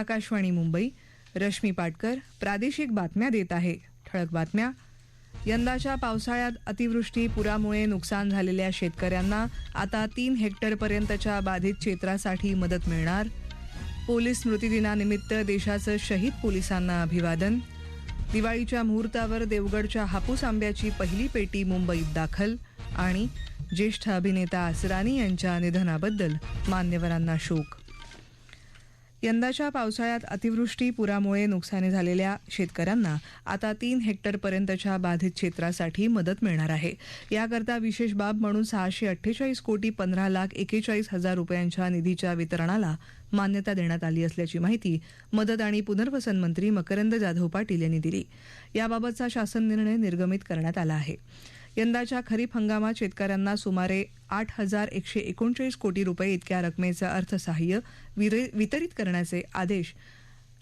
आकाशवाणी मुंबई रश्मी पाटकर प्रादेशिक बातम्या देत आहे. ठळक बातम्या. यंदाच्या पावसाळ्यात अतिवृष्टी पुरामुळे नुकसान झालेल्या शेतकऱ्यांना आता तीन हेक्टरपर्यंतच्या बाधित क्षेत्रासाठी मदत मिळणार. पोलीस स्मृतिदिनानिमित्त देशाचं शहीद पोलिसांना अभिवादन. दिवाळीच्या मुहूर्तावर देवगडच्या हापूस आंब्याची पहिली पेटी मुंबईत दाखल आणि ज्येष्ठ अभिनेता असरानी यांच्या निधनाबद्दल मान्यवरांना शोक. यंदाच्या पावसाळ्यात अतिवृष्टी पुरामुळे नुकसानी झालेल्या शेतकऱ्यांना आता तीन हेक्टरपर्यंतच्या बाधित क्षेत्रासाठी मदत मिळणार आहे. याकरता विशेष बाब म्हणून सहाशे अठ्ठेचाळीस कोटी पंधरा लाख एकेचाळीस हजार रुपयांच्या निधीच्या वितरणाला मान्यता देण्यात आली असल्याची माहिती मदत आणि पुनर्वसन मंत्री मकरंद जाधव पाटील यांनी दिली. याबाबतचा शासन निर्णय निर्गमित करण्यात आला आहे. यंदाच्या खरीप हंगामात शेतकऱ्यांना सुमारे आठ हजार एकशे एकोणचाळीस कोटी रुपये इतक्या रकमेचं अर्थसहाय्य विरे- वितरित करण्याचे आदेश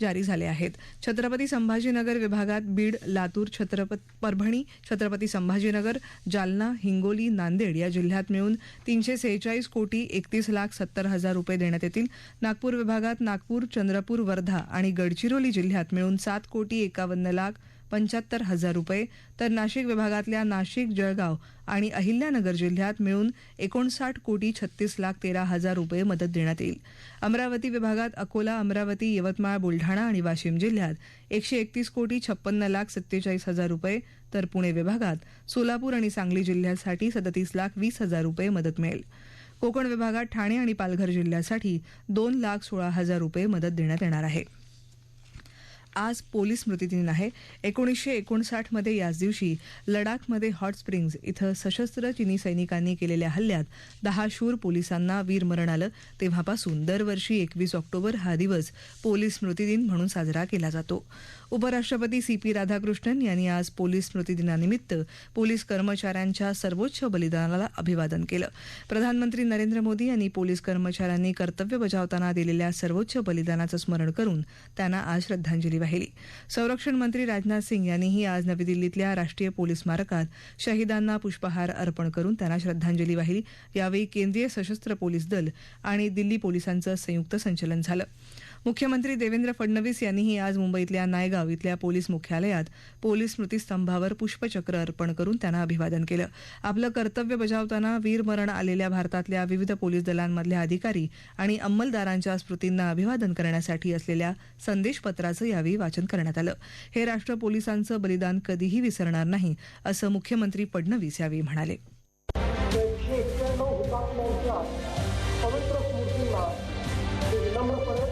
जारी झाले आहेत. छत्रपती संभाजीनगर विभागात बीड लातूर छत्रपती परभणी छत्रपती संभाजीनगर जालना हिंगोली नांदेड या जिल्ह्यात मिळून तीनशे सेहेचाळीस कोटी एकतीस लाख सत्तर हजार रुपये देण्यात येतील. नागपूर विभागात नागपूर चंद्रपूर वर्धा आणि गडचिरोली जिल्ह्यात मिळून सात कोटी एकावन्न लाख पंच्याहत्तर हजार रुपये तर नाशिक विभागातल्या नाशिक जळगाव आणि अहिल्यानगर जिल्ह्यात मिळून एकोणसाठ कोटी छत्तीस लाख तेरा हजार रुपये मदत देण्यात येईल. अमरावती विभागात अकोला अमरावती यवतमाळ बुलढाणा आणि वाशिम जिल्ह्यात एकशे एकतीस कोटी छप्पन्न लाख सत्तेचाळीस हजार रुपये तर पुणे विभागात सोलापूर आणि सांगली जिल्ह्यासाठी सदतीस लाख वीस हजार रुपये मदत मिळेल. कोकण विभागात ठाणे आणि पालघर जिल्ह्यासाठी दोन लाख सोळा हजार रुपये मदत देण्यात येणार आहे. आज पोलीस स्मृतिदिन आहे. एकोणीसशे एकोणसाठमध्ये याच दिवशी लडाखमध्ये हॉट स्प्रिंग्ज इथं सशस्त्र चिनी सैनिकांनी केलेल्या हल्ल्यात दहा शूर पोलिसांना वीरमरण आलं. तेव्हापासून दरवर्षी एकवीस ऑक्टोबर हा दिवस पोलीस स्मृतिदिन म्हणून साजरा केला जातो. उपराष्ट्रपती सी पी राधाकृष्णन यांनी आज पोलीस स्मृतिदिनानिमित्त पोलीस कर्मचाऱ्यांच्या सर्वोच्च बलिदानाला अभिवादन केलं. प्रधानमंत्री नरेंद्र मोदी यांनी पोलीस कर्मचाऱ्यांनी कर्तव्य बजावताना दिलेल्या सर्वोच्च बलिदानाचं स्मरण करून त्यांना आज श्रद्धांजली वाहिली संरक्षण मंत्री राजनाथ सिंग यांनीही आज नवी दिल्लीतल्या राष्ट्रीय पोलीस स्मारकात शहीदांना पुष्पहार अर्पण करून त्यांना श्रद्धांजली वाहिली. यावेळी केंद्रीय सशस्त्र पोलीस दल आणि दिल्ली पोलिसांचं संयुक्त संचलन झालं. मुख्यमंत्री देवेंद्र फडणवीस यांनीही आज मुंबईतल्या नायगाव इथल्या पोलीस मुख्यालयात पोलीस स्मृतीस्तंभावर पुष्पचक्र अर्पण करून त्यांना अभिवादन केलं. आपलं कर्तव्य बजावताना वीरमरण आलेल्या भारतातल्या विविध पोलीस दलांमधल्या अधिकारी आणि अंमलदारांच्या स्मृतींना अभिवादन करण्यासाठी असलेल्या संदेशपत्राचं यावेळी वाचन करण्यात आलं. हे राष्ट्र पोलिसांचं बलिदान कधीही विसरणार नाही असं मुख्यमंत्री फडणवीस यावेळी म्हणाले. पवित्र स्मृतींना विनम्रपणे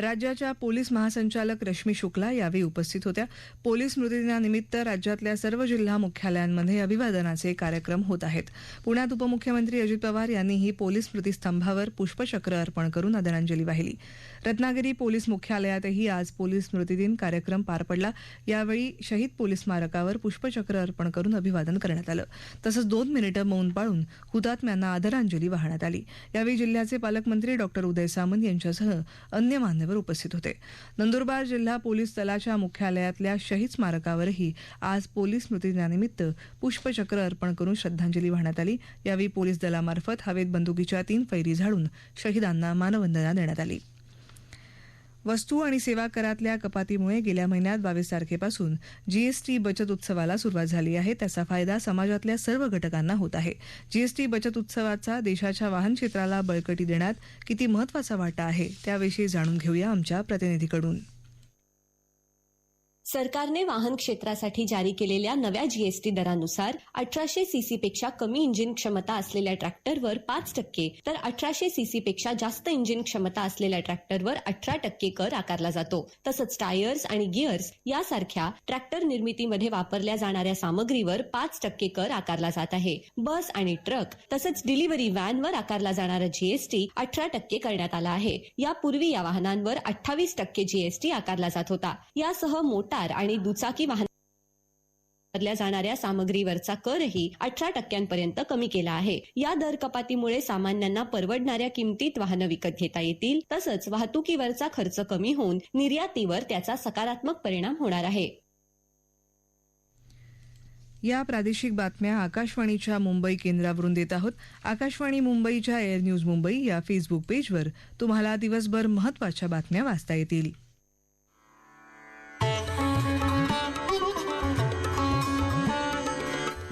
राज्याच्या पोलीस महासंचालक रश्मी शुक्ला यावेळी उपस्थित होत्या. पोलीस स्मृतिदिनानिमित्त राज्यातल्या सर्व जिल्हा मुख्यालयांमध्ये अभिवादनाचे कार्यक्रम होत आहेत. पुण्यात उपमुख्यमंत्री अजित पवार यांनीही पोलीस स्मृतिस्तंभावर पुष्पचक्र अर्पण करून आदरांजली वाहिली. रत्नागिरी पोलीस मुख्यालयातही आज पोलीस स्मृतिदिन कार्यक्रम पार पडला. यावेळी शहीद पोलीस स्मारकावर पुष्पचक्र अर्पण करून अभिवादन करण्यात आलं. तसंच दोन मिनिटं मौन पाळून हुतात्म्यांना आदरांजली वाहण्यात आली. यावेळी जिल्ह्याचे पालकमंत्री डॉक्टर उदय सामंत यांच्यासह अन्य मान्यवर उपस्थित होते. नंदुरबार जिल्हा पोलीस दलाच्या मुख्यालयातल्या शहीद स्मारकावरही आज पोलीस स्मृतिदिनानिमित्त पुष्पचक्र अर्पण करून श्रद्धांजली वाहण्यात आली. यावेळी पोलीस दलामार्फत हवेत बंदुकीच्या तीन फैरी झाडून शहीदांना मानवंदना देण्यात आली. वस्तू आणि सेवा करातल्या कपातीमुळे गेल्या महिन्यात बावीस तारखेपासून जीएसटी बचत उत्सवाला सुरुवात झाली आहे. त्याचा फायदा समाजातल्या सर्व घटकांना होत आहे. जीएसटी बचत उत्सवाचा देशाच्या वाहन क्षेत्राला बळकटी देण्यात किती महत्त्वाचा वाटा आहे त्याविषयी जाणून घेऊया आमच्या प्रतिनिधीकडून. सरकारने वाहन क्षेत्रासाठी जारी केलेल्या नव्या जीएसटी दरानुसार अठराशे सीसी पेक्षा कमी इंजिन क्षमता असलेल्या ट्रॅक्टरवर पाच टक्के तर अठराशे सीसी पेक्षा जास्त इंजिन क्षमता असलेल्या ट्रॅक्टरवर अठरा टक्के कर आकारला जातो. तसंच टायर्स आणि गिअर्स यासारख्या ट्रॅक्टर निर्मितीमध्ये वापरल्या जाणाऱ्या सामग्रीवर पाच टक्के कर आकारला जात आहे. बस आणि ट्रक तसंच डिलिव्हरी व्हॅनवर आकारला जाणारा जीएसटी अठरा टक्के करण्यात आला आहे. यापूर्वी या वाहनांवर अठ्ठावीस टक्के जीएसटी आकारला जात होता. यासह कार आणि दुचाकी वाहन बदल्या जाणाऱ्या सामग्रीवरचा करही अठरा टक्क्यांपर्यंत कमी केला आहे. या दर कपातीमुळे सामान्यांना परवडणाऱ्या किमतीत वाहनं विकत घेता येतील. तसंच वाहतुकीवरचा खर्च कमी होऊन निर्यातीवर त्याचा सकारात्मक परिणाम होणार आहे. या प्रादेशिक बातम्या आकाशवाणीच्या मुंबई केंद्रावरून देत आहोत. आकाशवाणी मुंबईच्या एअर न्यूज मुंबई या फेसबुक पेजवर तुम्हाला दिवसभर महत्त्वाच्या बातम्या वाचता येतील.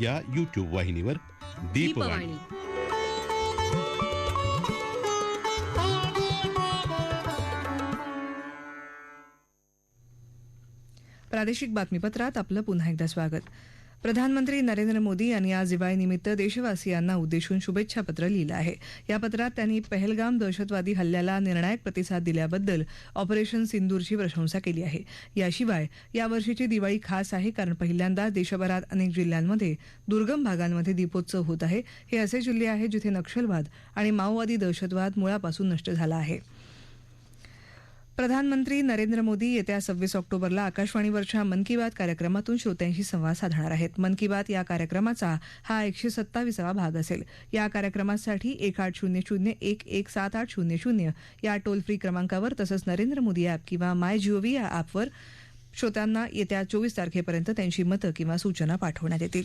या युट्यूब वाहिनीवर दीपवाणी दीपवाणी. प्रादेशिक बातमीपत्रात आपलं पुन्हा एकदा स्वागत. प्रधानमंत्री नरेंद्र मोदी यांनी आज दिवाळीनिमित्त देशवासियांना उद्देशून शुभेच्छा पत्र लिहिलं आहे. या पत्रात त्यांनी पहलगाम दहशतवादी हल्ल्याला निर्णायक प्रतिसाद दिल्याबद्दल ऑपरेशन सिंदूरची प्रशंसा केली आहे. याशिवाय यावर्षीची दिवाळी खास आहे कारण पहिल्यांदा देशभरात अनेक जिल्ह्यांमध्ये दुर्गम भागांमध्ये दीपोत्सव होत आहे. हे असे जिल्हे आहेत जिथे नक्षलवाद आणि माओवादी दहशतवाद मुळापासून नष्ट झाला आहे. प्रधानमंत्री नरेंद्र मोदी येत्या सव्वीस ऑक्टोबरला आकाशवाणीवरच्या मन की बात कार्यक्रमातून श्रोत्यांशी संवाद साधणार आहेत. मन की बात या कार्यक्रमाचा हा एकशे सत्तावीसावा भाग असेल. या कार्यक्रमासाठी एक आठ शून्य शून्य एक एक सात आठ शून्य शून्य या टोल फ्री क्रमांकावर तसंच नरेंद्र मोदी ॲप किंवा माय जीओव्ही या ॲपवर श्रोत्यांना येत्या चोवीस तारखेपर्यंत त्यांची मतं किंवा सूचना पाठवण्यात येतील.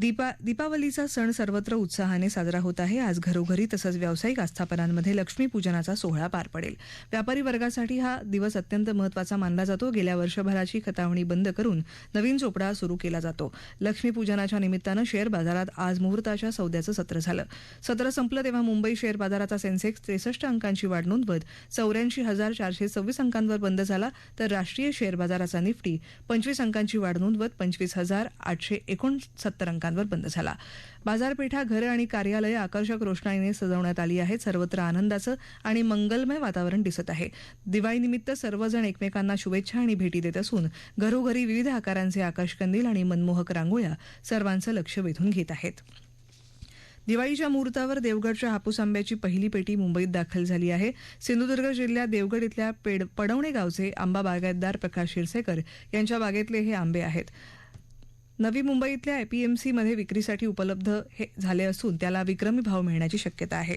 दीपा दीपावलीचा सण सर्वत्र उत्साहाने साजरा होत आहे. आज घरोघरी तसंच व्यावसायिक आस्थापनांमध्ये लक्ष्मीपूजनाचा सोहळा पार पडेल. व्यापारी वर्गासाठी हा दिवस अत्यंत महत्त्वाचा मानला जातो. गेल्या वर्षभराची खतावणी बंद करून नवीन चोपडा सुरू केला जातो. लक्ष्मीपूजनाच्या निमित्तानं शेअर बाजारात आज मुहूर्ताच्या सौद्याचं सत्र झालं. सत्र संपलं तेव्हा मुंबई शेअर बाजाराचा सेन्सेक्स त्रेसष्ट अंकांची वाढ नोंदवत चौऱ्याऐंशी हजार चारशे सव्वीस अंकांवर बंद झाला. तर राष्ट्रीय शेअर बाजाराचा निफ्टी पंचवीस अंकांची वाढ नोंदवत पंचवीस हजार आठशे एकोणसत्तर अंकांवर बंद झाला. बाजारपेठा घरं आणि कार्यालय आकर्षक रोषणाईने सजवण्यात आली आहेत. सर्वत्र आनंदाचं आणि मंगलमय वातावरण दिसत आहे. दिवाळीनिमित्त सर्वजण एकमेकांना शुभेच्छा आणि भेटी देत असून घरोघरी विविध आकारांचे आकाशकंदील आणि मनमोहक रांगोळ्या सर्वांचं लक्ष वेधून घेत आहेत. दिवाळीच्या मुहूर्तावर देवगडच्या हापूस आंब्याची पहिली पेटी मुंबईत दाखल झाली आहे. सिंधुदुर्ग जिल्ह्यात देवगड इथल्या पेड पडवणे गावचे आंबा बागायतदार प्रकाश शिरसेकर यांच्या बागेतले हे आंबे आहेत. नवी मुंबईतल्या एपीएमसीमध्ये विक्रीसाठी उपलब्ध हे झाले असून त्याला विक्रमी भाव मिळण्याची शक्यता आहे.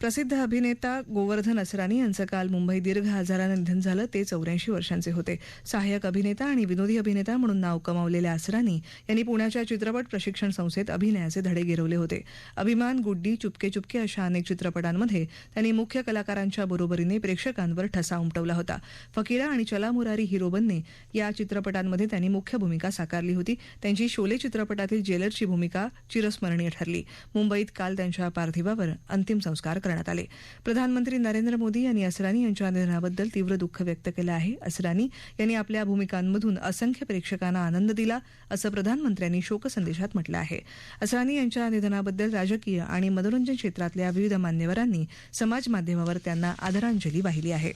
प्रसिद्ध अभिनेता गोवर्धन असरानी यांचं काल मुंबई दीर्घ आजारानं निधन झालं. ते चौऱ्याऐंशी वर्षांचे होते. सहाय्यक अभिनेता आणि विनोदी अभिनेता म्हणून नाव कमावलेल्या असरानी यांनी पुण्याच्या चित्रपट प्रशिक्षण संस्थेत अभिनयाचे धडे गिरवले होते. अभिमान गुड्डी चुपके चुपके अशा अनेक चित्रपटांमध्ये त्यांनी मुख्य कलाकारांच्या बरोबरीने प्रेक्षकांवर ठसा उमटवला होता. फकीरा आणि चला मुरारी हिरो बनने या चित्रपटांमध्ये त्यांनी मुख्य भूमिका साकारली होती. त्यांची शोले चित्रपटातील जेलरची भूमिका चिरस्मरणीय ठरली. मुंबईत काल त्यांच्या पार्थिवावर अंतिम संस्कार करण्यात आले. प्रधानमंत्री नरेंद्र मोदी यांनी असरानी यांच्या निधनाबद्दल तीव्र दुःख व्यक्त केलं आहे. असरानी यांनी आपल्या भूमिकांमधून असंख्य प्रेक्षकांना आनंद दिला असं प्रधानमंत्र्यांनी शोकसंदेशात म्हटलं आहे. असरानी यांच्या निधनाबद्दल राजकीय आणि मनोरंजन क्षेत्रातल्या विविध मान्यवरांनी समाज माध्यमावर त्यांना आदरांजली वाहिली आहे.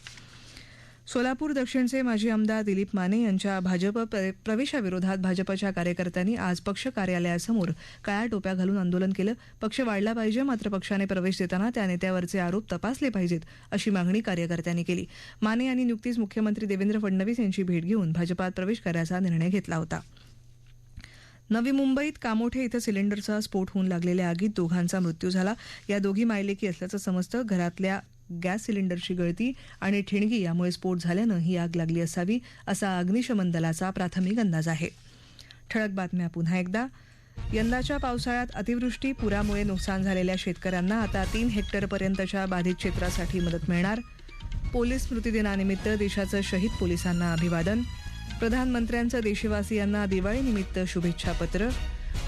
सोलापूर दक्षिणचे माजी आमदार दिलीप माने यांच्या भाजप प्र- प्रवेशाविरोधात भाजपच्या कार्यकर्त्यांनी आज पक्ष कार्यालयासमोर काळ्या टोप्या घालून आंदोलन केलं. पक्ष वाढला पाहिजे मात्र पक्षाने प्रवेश देताना त्या नेत्यावरचे आरोप तपासले पाहिजेत अशी मागणी कार्यकर्त्यांनी केली. माने यांनी नुकतीच मुख्यमंत्री देवेंद्र फडणवीस यांची भेट घेऊन भाजपात प्रवेश करायचा निर्णय घेतला होता. नवी मुंबईत कामोठे इथं सिलेंडरचा स्फोट होऊन लागलेल्या आगीत दोघांचा मृत्यू झाला. या दोघी मायलेकी असल्याचं समजतं. घरातल्या गॅस सिलेंडरची गळती आणि ठिणगी यामुळे स्फोट झाल्यानं ही आग लागली असावी असा अग्निशमन दलाचा प्राथमिक अंदाज आहे. ठळक बातम्या पुन्हा एकदा. यंदाच्या पावसाळ्यात अतिवृष्टी पुरामुळे नुकसान झालेल्या शेतकऱ्यांना आता तीन हेक्टरपर्यंतच्या बाधित क्षेत्रासाठी मदत मिळणार. पोलीस स्मृतिदिनानिमित्त देशाचं शहीद पोलिसांना अभिवादन. प्रधानमंत्र्यांचं देशवासियांना दिवाळीनिमित्त शुभेच्छा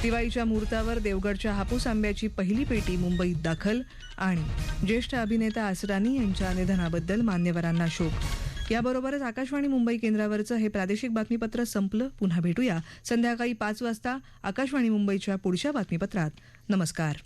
दिवाळीच्या मुहूर्तावर देवगडच्या हापूस आंब्याची पहिली पेटी मुंबईत दाखल आणि ज्येष्ठ अभिनेता असरानी यांच्या निधनाबद्दल मान्यवरांना शोक. याबरोबरच आकाशवाणी मुंबई केंद्रावरचं हे प्रादेशिक बातमीपत्र संपलं. पुन्हा भेटूया. संध्याकाळी पाच वाजता आकाशवाणी मुंबईच्या पुढच्या बातमीपत्रात. नमस्कार.